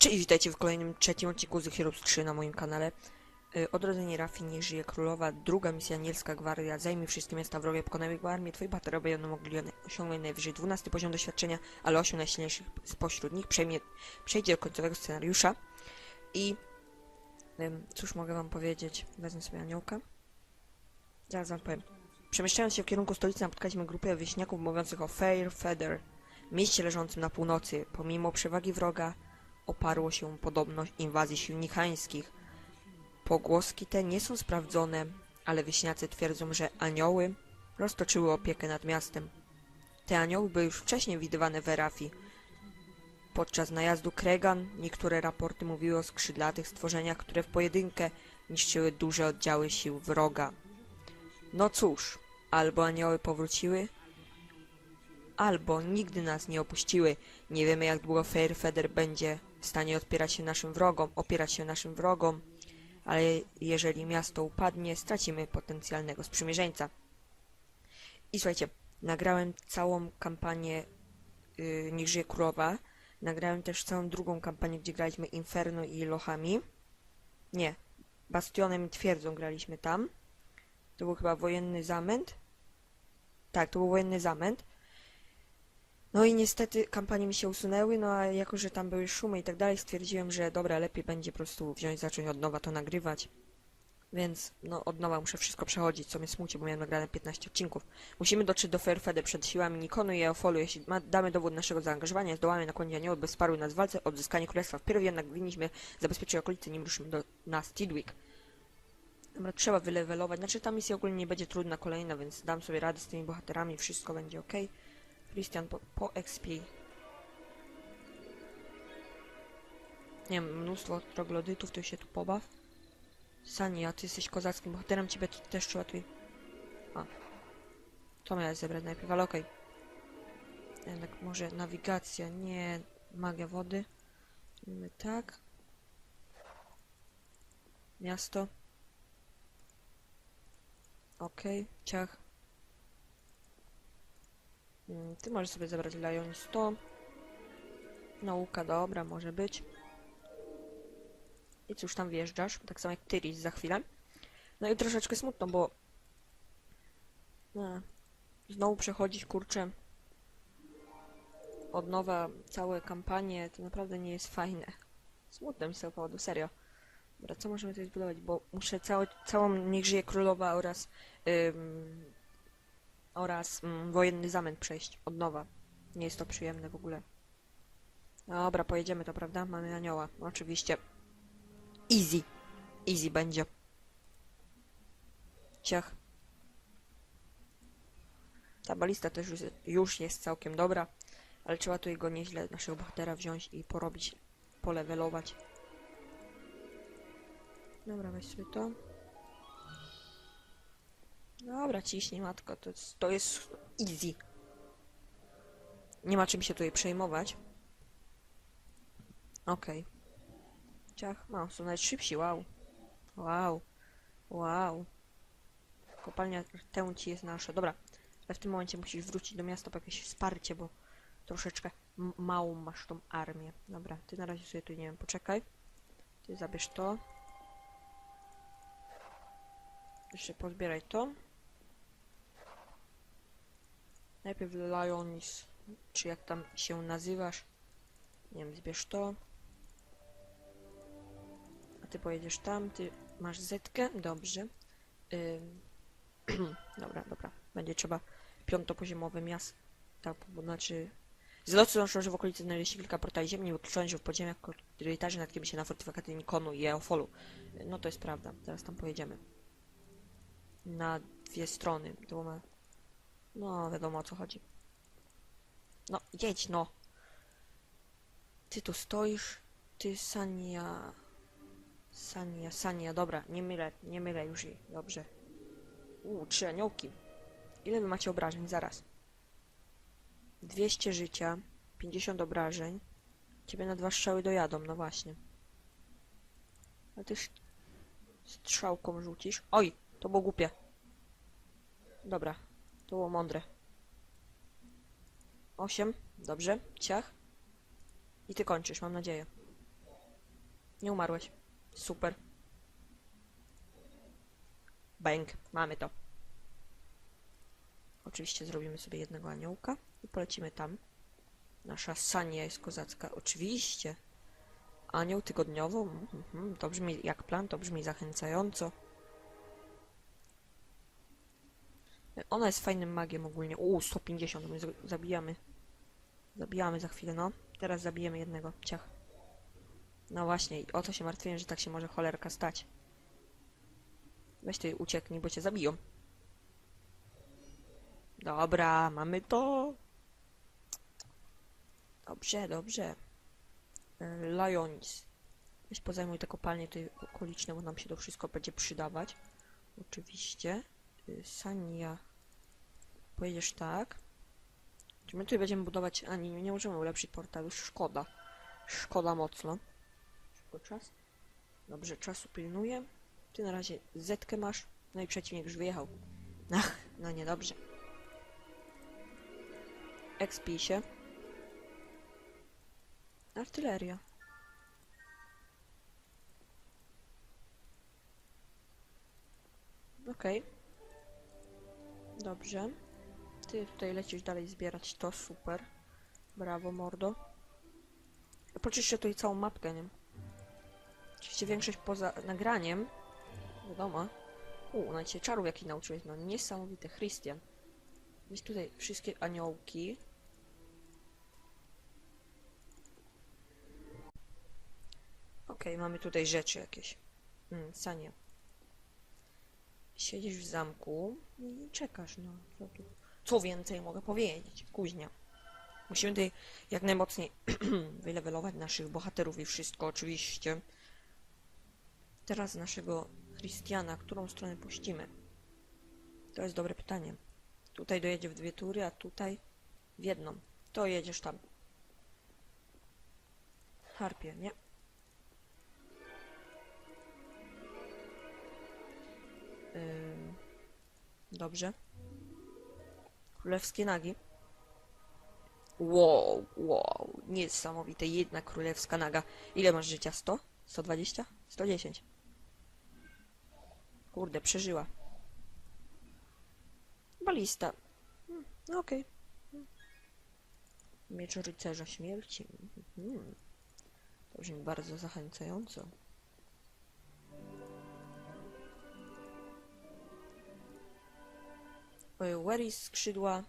Cześć, witajcie w kolejnym trzecim odcinku z Heroes 3 na moim kanale. Y, Odrodzenie Rafi, nie żyje królowa, druga misja Anielska Gwaria, zajmij wszystkie miasta wrogie, pokonaj jego armię, twoi bohaterowie będą mogli osiągnąć najwyżej 12 poziom doświadczenia, ale 8 najsilniejszych spośród nich przejmie, przejdzie do końcowego scenariusza. I ym, cóż mogę wam powiedzieć? Wezmę sobie aniołka. Zaraz wam powiem. Przemieszczając się w kierunku stolicy napotkaliśmy grupę wieśniaków mówiących o Fair Feather, mieście leżącym na północy. Pomimo przewagi wroga, oparło się podobno inwazji sił nichańskich. Pogłoski te nie są sprawdzone, ale wieśniacy twierdzą, że anioły roztoczyły opiekę nad miastem. Te anioły były już wcześniej widywane w Erafi. Podczas najazdu Kregan niektóre raporty mówiły o skrzydlatych stworzeniach, które w pojedynkę niszczyły duże oddziały sił wroga. No cóż, albo anioły powróciły, albo nigdy nas nie opuściły. Nie wiemy jak długo Fairfeather będzie w stanie odpierać się naszym wrogom, opierać się naszym wrogom, ale jeżeli miasto upadnie, stracimy potencjalnego sprzymierzeńca. I słuchajcie, nagrałem całą kampanię yy, Niech żyje królowa. Nagrałem też całą drugą kampanię, gdzie graliśmy Inferno i Lochami. Nie, Bastionem i Twierdzą graliśmy tam. To był chyba wojenny zamęt. Tak, to był wojenny zamęt. No i niestety kampanie mi się usunęły, no a jako, że tam były szumy i tak dalej, stwierdziłem, że dobra, lepiej będzie po prostu wziąć, zacząć od nowa to nagrywać. Więc no od nowa muszę wszystko przechodzić, co mnie smuci, bo miałem nagrane 15 odcinków. Musimy dotrzeć do Fairfede przed siłami Nikonu i Eofolu. Jeśli damy dowód naszego zaangażowania, zdołamy na koniec anioły, by nas w walce odzyskanie królestwa. Wpierw jednak powinniśmy zabezpieczyć okolice, nim ruszymy do, na Steedwick. Dobra, trzeba wylewelować. Znaczy ta misja ogólnie nie będzie trudna kolejna, więc dam sobie radę z tymi bohaterami, wszystko będzie ok. Christian po, po XP. Nie wiem, mnóstwo troglodytów, ty się tu pobaw. Sani, a ty jesteś kozackim bohaterem, ciebie tu też trzeba tu... A. To miałeś zebrać najpierw, ale okej. Jednak może nawigacja, nie magia wody. Tak. Miasto. Okej, ciach. Mm, Ty możesz sobie zabrać Lion 100. Nauka, dobra, może być. I cóż, tam wjeżdżasz, tak samo jak Tyris za chwilę. No i troszeczkę smutno, bo... No, znowu przechodzić, kurczę, od nowa całe kampanie, to naprawdę nie jest fajne. Smutno mi z tego powodu, serio. Dobra, co możemy tutaj zbudować, bo muszę całe, całą Niech żyje królowa oraz oraz mm, wojenny zamęt przejść od nowa. Nie jest to przyjemne w ogóle. Dobra, pojedziemy to, prawda? Mamy anioła, oczywiście. Easy. Easy będzie. Ciach. Ta balista też już, już jest całkiem dobra, ale trzeba tu jego nieźle, naszego bohatera wziąć i porobić, polewelować. Dobra, weź sobie to. Dobra, ciśnij matko, to jest, to jest easy. Nie ma czym się tutaj przejmować. Okej. Ciach, no, są nawet szybsi, wow. Wow. Wow. Kopalnia ci jest nasza. Dobra, ale w tym momencie musisz wrócić do miasta po jakieś wsparcie, bo troszeczkę małą masz tą armię. Dobra, ty na razie sobie tu, nie wiem, poczekaj. Ty zabierz to. Jeszcze pozbieraj to. Najpierw Lionis, czy jak tam się nazywasz. Nie wiem, zbierz to. A ty pojedziesz tam, ty masz zetkę, dobrze. Ym. dobra, dobra. Będzie trzeba piątopoziomowe miasta, bo znaczy... Z lotu że w okolicy znajdzie się kilka portali ziemni, wykluczone się w podziemiach korytarzy natkniemy się na fortyfikację Nikonu i Eofolu. No to jest prawda, zaraz tam pojedziemy. Na dwie strony, dwoma... No, wiadomo o co chodzi. No, jedź, no. Ty tu stoisz. Ty, Sania... Sania, Sania, dobra, nie mylę, nie mylę już jej, dobrze. Uuu, trzy aniołki. Ile wy macie obrażeń? Zaraz. 200 życia, 50 obrażeń. Ciebie na dwa strzały dojadą, no właśnie. A ty strzałką rzucisz. Oj, to było głupie. Dobra, to było mądre. 8, dobrze, ciach. I ty kończysz, mam nadzieję. Nie umarłeś. Super. Bang, mamy to. Oczywiście zrobimy sobie jednego aniołka i polecimy tam. Nasza Sania jest kozacka. Oczywiście. Anioł tygodniowo. Mhm, to brzmi jak plan, to brzmi zachęcająco. Ona jest fajnym magiem ogólnie. Uuu, 150, my zabijamy. Zabijamy za chwilę, no. Teraz zabijemy jednego. Ciach. No właśnie, o to się martwiłem, że tak się może cholerka stać. Weź ty ucieknij, bo cię zabiją. Dobra, mamy to. Dobrze, dobrze. E, Lionis. Weź pozajmuj te kopalnie tutaj okoliczne, bo nam się to wszystko będzie przydawać. Oczywiście. Y, Sania. Pojedziesz tak. Czy my tutaj będziemy budować... A nie, nie możemy ulepszyć portalu. Szkoda. Szkoda mocno. Szybko czas. Dobrze, czasu pilnuję. Ty na razie zetkę masz. No i przeciwnik już wyjechał. Ach, no niedobrze. Expij się. Artyleria. Okej. Dobrze. Ty tutaj lecisz dalej zbierać to, super. Brawo, mordo. Poczyszczę tutaj całą mapkę, nie? Oczywiście większość poza nagraniem. Wiadomo. U, na cię czarów jaki nauczyłeś, no niesamowite. Christian. Weź tutaj wszystkie aniołki. Okej, mamy tutaj rzeczy jakieś. Mm, Sanie. Siedzisz w zamku i czekasz, no. Co, tu? Co więcej mogę powiedzieć? Kuźnia. Musimy tutaj jak najmocniej wylewelować naszych bohaterów i wszystko, oczywiście. Teraz naszego Christiana, którą stronę puścimy? To jest dobre pytanie. Tutaj dojedzie w dwie tury, a tutaj w jedną. To jedziesz tam. Harpie, nie? Ym, dobrze. Królewskie nagi. Wow, wow, niesamowite. Jedna królewska naga. Ile masz życia? 100? 120? 110. Kurde, przeżyła. Balista. Hmm, no okej. Hmm. Miecz rycerza śmierci. Hmm. To brzmi bardzo zachęcająco. Where is skrzydła?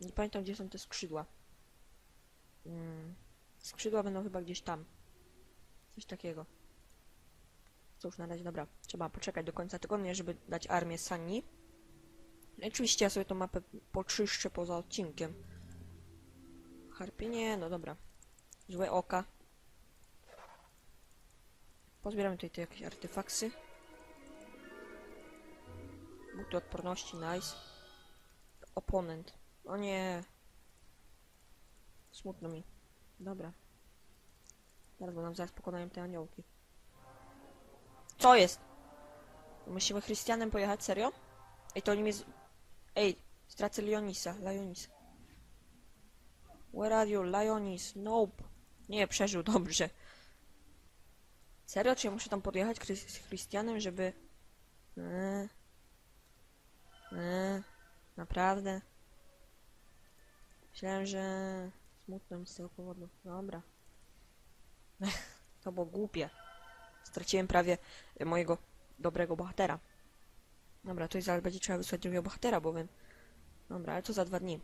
Nie pamiętam gdzie są te skrzydła. Mm. Skrzydła będą chyba gdzieś tam. Coś takiego. Cóż, na razie, dobra. Trzeba poczekać do końca tygodnia, żeby dać armię Sani. No oczywiście ja sobie tą mapę poczyszczę poza odcinkiem. Harpie nie, no dobra. Złe oka. Pozbieramy tutaj te jakieś artefaksy. Buty odporności, nice. Oponent. O nie. Smutno mi. Dobra. Zaraz, bo nam zaraz pokonają te aniołki. Co jest? Musimy Chrystianem pojechać, serio? Ej, to nim jest... Ej, stracę Leonisa, Leonis. Where are you, Leonis? Nope. Nie, przeżył dobrze. Serio? Czy ja muszę tam podjechać z Chrystianem, żeby... Eee. Eee. Naprawdę? Myślałem, że smutno mi z tego powodu. Dobra. To było głupie. Straciłem prawie mojego dobrego bohatera. Dobra, to zaraz będzie trzeba wysłać drugiego bohatera, bowiem... Dobra, ale to za dwa dni.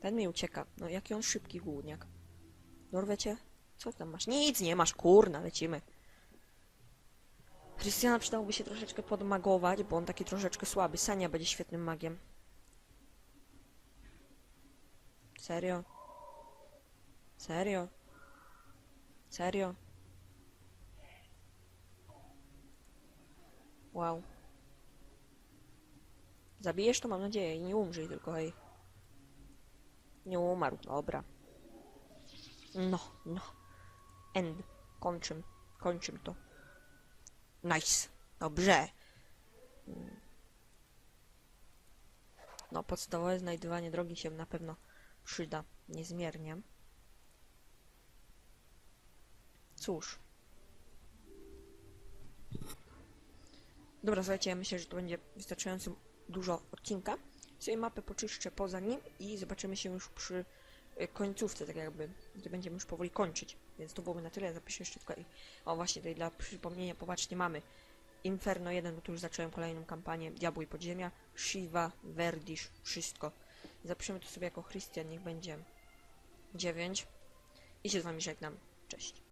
Ten mi ucieka. No, jaki on szybki głódniak. Dorwę? Co tam masz? Nic nie masz, kurna, lecimy. Krystiana przydałoby się troszeczkę podmagować, bo on taki troszeczkę słaby. Sania będzie świetnym magiem. Serio? Serio? Serio? Wow. Zabijesz to, mam nadzieję, i nie umrzyj tylko, hej. Nie umarł, dobra. No, no. End. Kończym. Kończym to. Nice. Dobrze. No, podstawowe znajdywanie drogi się na pewno przyda niezmiernie. Cóż. Dobra, słuchajcie, ja myślę, że to będzie wystarczająco dużo odcinka. Sobie mapę poczyszczę poza nim i zobaczymy się już przy y, końcówce, tak jakby, gdzie będziemy już powoli kończyć. Więc to byłoby na tyle, zapiszę jeszcze i... O, właśnie tutaj dla przypomnienia, popatrzcie, mamy Inferno 1, bo tu już zacząłem kolejną kampanię, Diabły i Podziemia, Shiva, Verdish, wszystko. Zapiszemy to sobie jako Christian, niech będzie 9. I się z wami żegnam. Cześć.